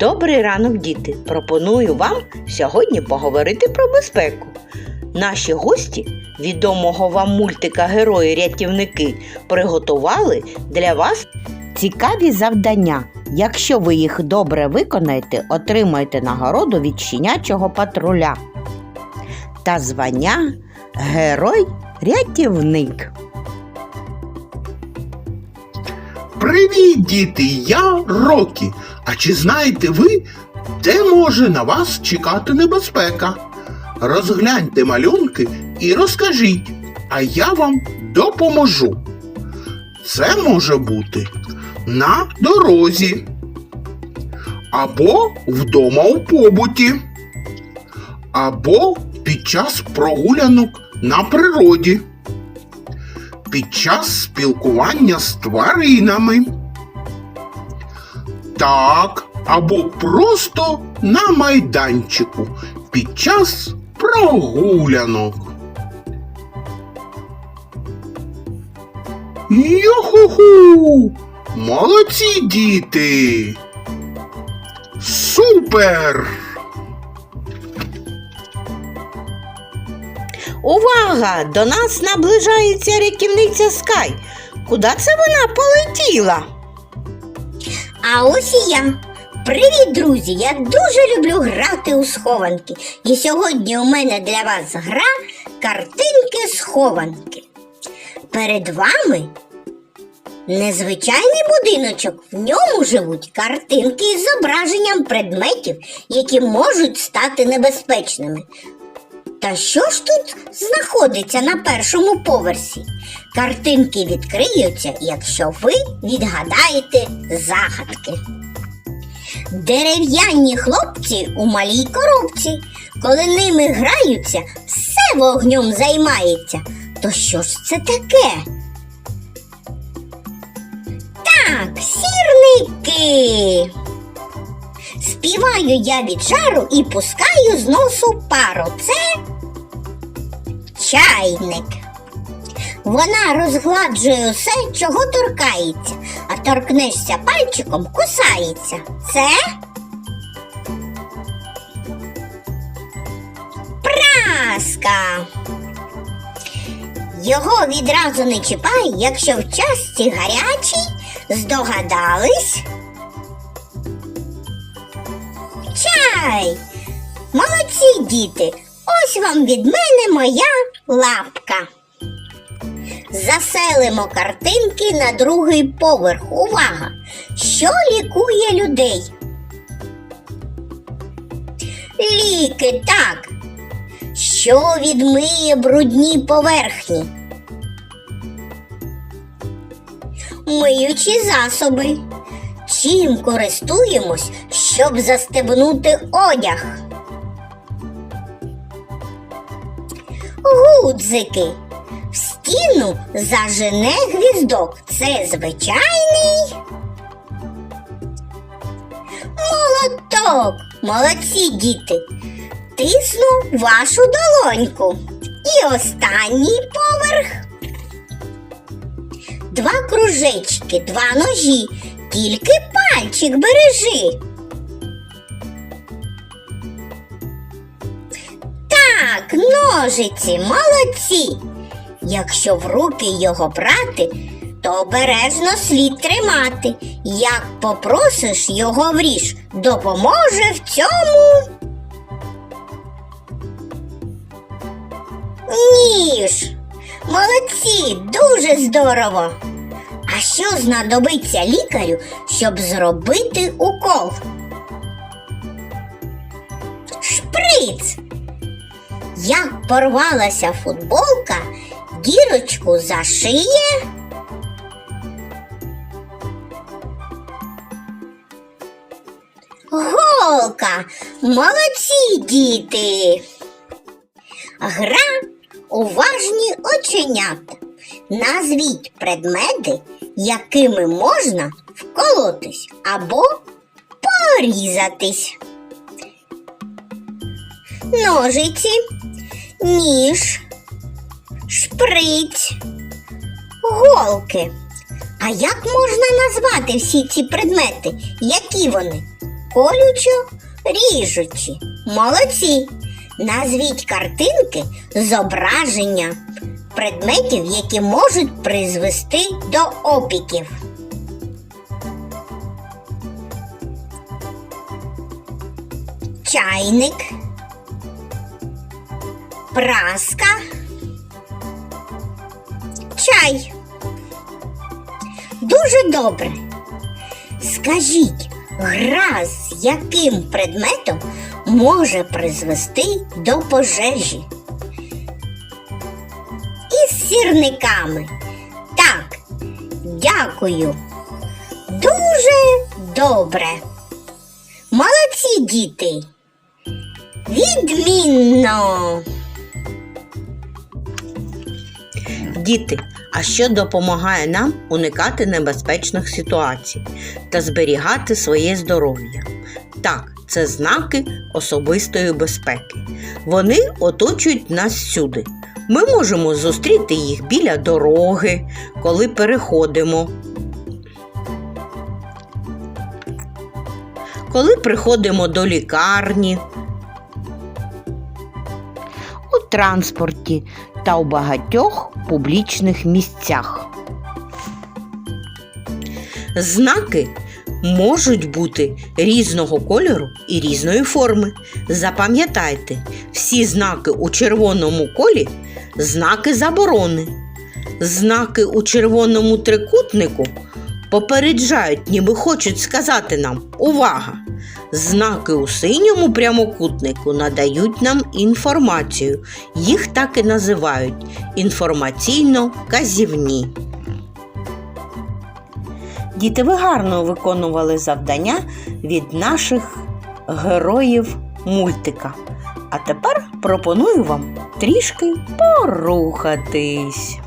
Добрий ранок, діти! Пропоную вам сьогодні поговорити про безпеку. Наші гості відомого вам мультика Герої-рятівники приготували для вас цікаві завдання. Якщо ви їх добре виконаєте, отримаєте нагороду від щенячого патруля та звання Герой-рятівник. Привіт, діти! Я Рокі. А чи знаєте ви, де може на вас чекати небезпека? Розгляньте малюнки і розкажіть, а я вам допоможу. Це може бути на дорозі або вдома у побуті, або під час прогулянок на природі під час спілкування з тваринами. Так, або просто на майданчику під час прогулянок. Йоху! Молодці діти! Супер! Увага! До нас наближається рятівниця Скай. Куди це вона полетіла? А ось і я. Привіт, друзі! Я дуже люблю грати у схованки. І сьогодні у мене для вас гра картинки-схованки. Перед вами незвичайний будиночок. В ньому живуть картинки із зображенням предметів, які можуть стати небезпечними. Та що ж тут знаходиться на першому поверсі? Картинки відкриються, якщо ви відгадаєте загадки. Дерев'яні хлопці у малій коробці, коли ними граються, все вогнем займається. То що ж це таке? Так, сірники. Співаю я від жару і пускаю з носу пару. Це чайник. Вона розгладжує усе, чого торкається, а торкнешся пальчиком, кусається. Це праска. Його відразу не чіпай, якщо в часті гарячий, здогадались? Чай! Молодці діти! Ось вам від мене моя лапка. Заселимо картинки на другий поверх. Увага! Що лікує людей? Ліки, так. Що відмиє брудні поверхні? Миючі засоби. Чим користуємось, щоб застебнути одяг? Гудзики. В стіну зажене гвіздок. Це звичайний. Молоток. Молодці діти. Тисну вашу долоньку. І останній поверх. Два кружечки, два ножі. Тільки пальчик бережи. Так, ножиці, молодці. Якщо в руки його брати, то обережно слід тримати. Як попросиш його вріж, допоможе в цьому. Ніж. Молодці, дуже здорово. Що знадобиться лікарю, щоб зробити укол? Шприц. Як порвалася футболка, дірочку зашиє. Голка. Молодці діти. Гра уважні оченята. Назвіть предмети, якими можна вколотись або порізатись. Ножиці, ніж, шприць, голки. А як можна назвати всі ці предмети? Які вони? колючо ріжучі. Молодці. Назвіть картинки зображення предметів, які можуть призвести до опіків. Чайник, праска, чай. Дуже добре. Скажіть, гра з яким предметом може призвести до пожежі? Сірниками. Так, дякую. Дуже добре. Молодці діти. Відмінно. Діти, а що допомагає нам уникати небезпечних ситуацій та зберігати своє здоров'я? Так, це знаки особистої безпеки. Вони оточують нас всюди. Ми можемо зустріти їх біля дороги, коли переходимо. Коли приходимо до лікарні, у транспорті та у багатьох публічних місцях. Знаки можуть бути різного кольору і різної форми. Запам'ятайте, всі знаки у червоному колі знаки заборони. Знаки у червоному трикутнику попереджають, ніби хочуть сказати нам увага! Знаки у синьому прямокутнику надають нам інформацію. Їх так і називають інформаційно-казівні. Діти, ви гарно виконували завдання від наших героїв мультика. А тепер пропоную вам трішки порухатись.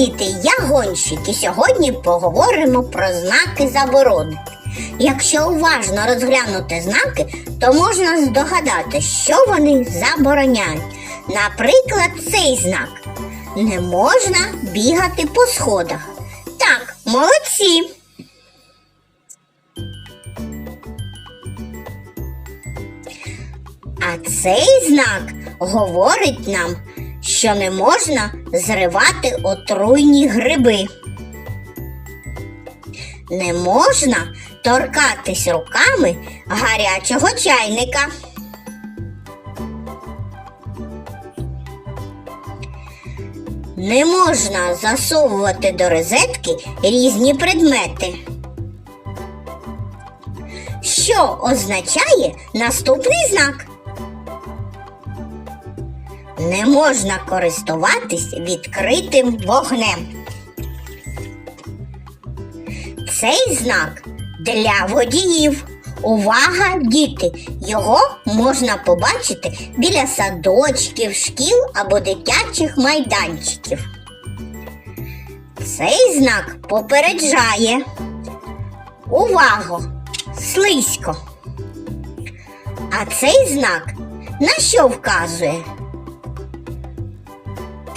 Діти! Я гонщик і сьогодні поговоримо про знаки заборони. Якщо уважно розглянути знаки, то можна здогадати, що вони забороняють. Наприклад, цей знак не можна бігати по сходах. Так, молодці. А цей знак говорить нам, що не можна зривати отруйні гриби. Не можна торкатись руками гарячого чайника. Не можна засовувати до розетки різні предмети. Що означає наступний знак? Не можна користуватись відкритим вогнем. Цей знак для водіїв. Увага, діти! Його можна побачити біля садочків, шкіл або дитячих майданчиків. Цей знак попереджає. Увагу! Слизько. А цей знак на що вказує?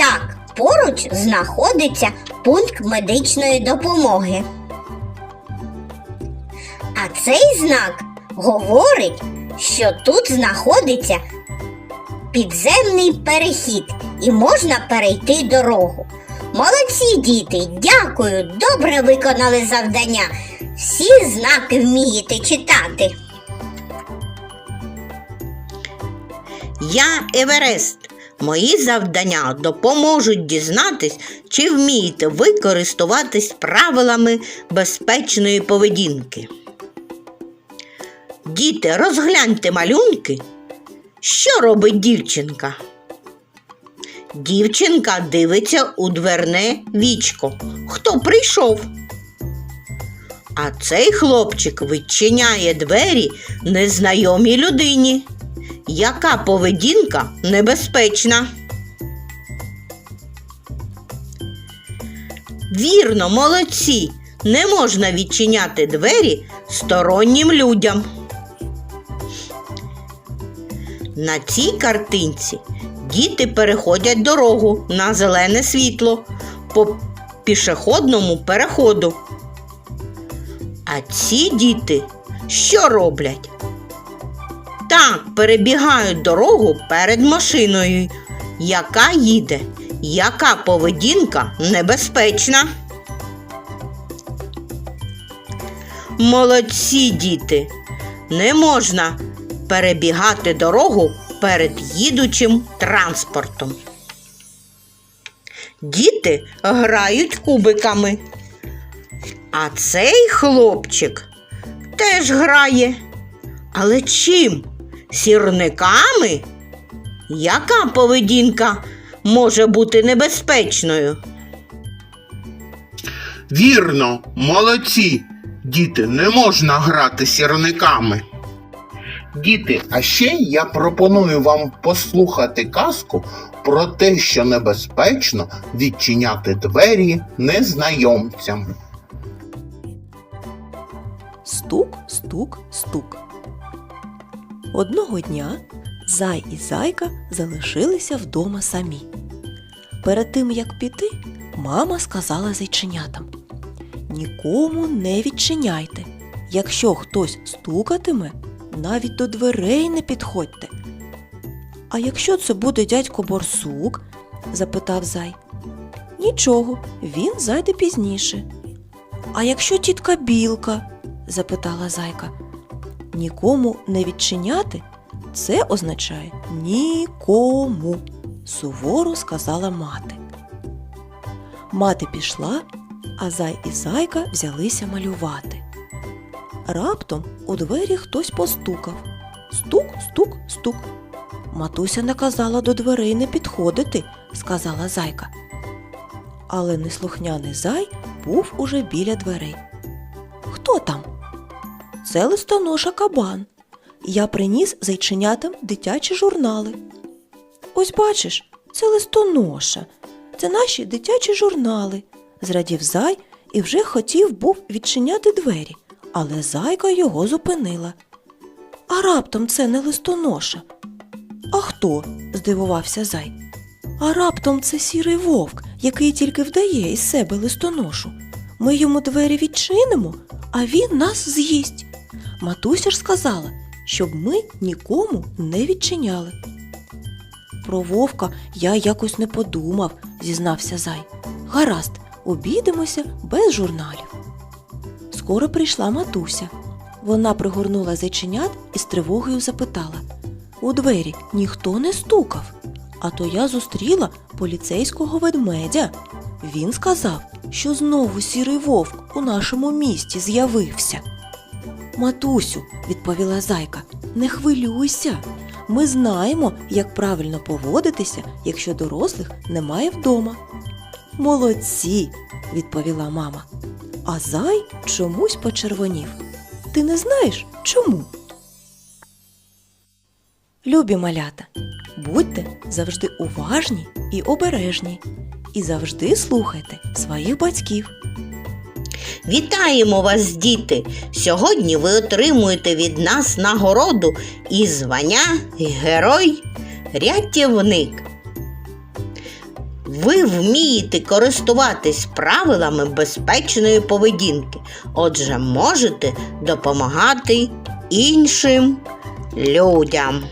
Так, поруч знаходиться пункт медичної допомоги. А цей знак говорить, що тут знаходиться підземний перехід і можна перейти дорогу. Молодці діти, дякую, добре виконали завдання. Всі знаки вмієте читати. Я Еверест. Мої завдання допоможуть дізнатись, чи вмієте ви користуватись правилами безпечної поведінки. Діти, розгляньте малюнки. Що робить дівчинка? Дівчинка дивиться у дверне вічко. Хто прийшов? А цей хлопчик відчиняє двері незнайомій людині. Яка поведінка небезпечна? Вірно, молодці. Не можна відчиняти двері стороннім людям. На цій картинці діти переходять дорогу на зелене світло по пішохідному переходу. А ці діти що роблять? Так, перебігають дорогу перед машиною, яка їде, яка поведінка небезпечна. Молодці діти, не можна перебігати дорогу перед їдучим транспортом. Діти грають кубиками. А цей хлопчик теж грає. Але чим? Сірниками? Яка поведінка може бути небезпечною? Вірно, молодці. Діти, не можна грати сірниками. Діти, а ще я пропоную вам послухати казку про те, що небезпечно відчиняти двері незнайомцям. Стук, стук, стук. Одного дня зай і зайка залишилися вдома самі. Перед тим як піти, мама сказала зайченятам: Нікому не відчиняйте. Якщо хтось стукатиме, навіть до дверей не підходьте. А якщо це буде дядько борсук? запитав зай. Нічого, він зайде пізніше. А якщо тітка білка? запитала зайка. Нікому не відчиняти це означає нікому, суворо сказала мати. Мати пішла, а зай і зайка взялися малювати. Раптом у двері хтось постукав. Стук, стук, стук. Матуся наказала до дверей не підходити, сказала зайка. Але неслухняний зай був уже біля дверей. Хто там? Це листоноша кабан. Я приніс зайченятам дитячі журнали. Ось бачиш, це листоноша. Це наші дитячі журнали. Зрадів зай і вже хотів був відчиняти двері, але зайка його зупинила. А раптом це не листоноша. А хто? здивувався зай. А раптом це сірий вовк, який тільки вдає із себе листоношу. Ми йому двері відчинимо, а він нас з'їсть. Матуся ж сказала, щоб ми нікому не відчиняли. Про вовка я якось не подумав, зізнався зай. Гаразд, обійдемося без журналів. Скоро прийшла матуся. Вона пригорнула зайченят і з тривогою запитала У двері ніхто не стукав, а то я зустріла поліцейського ведмедя. Він сказав, що знову сірий вовк у нашому місті з'явився. Матусю, відповіла зайка, не хвилюйся. Ми знаємо, як правильно поводитися, якщо дорослих немає вдома. Молодці, відповіла мама. А зай чомусь почервонів. Ти не знаєш чому? Любі малята, будьте завжди уважні і обережні, і завжди слухайте своїх батьків. Вітаємо вас, діти! Сьогодні ви отримуєте від нас нагороду і звання Герой-рятівник. Ви вмієте користуватись правилами безпечної поведінки, отже, можете допомагати іншим людям.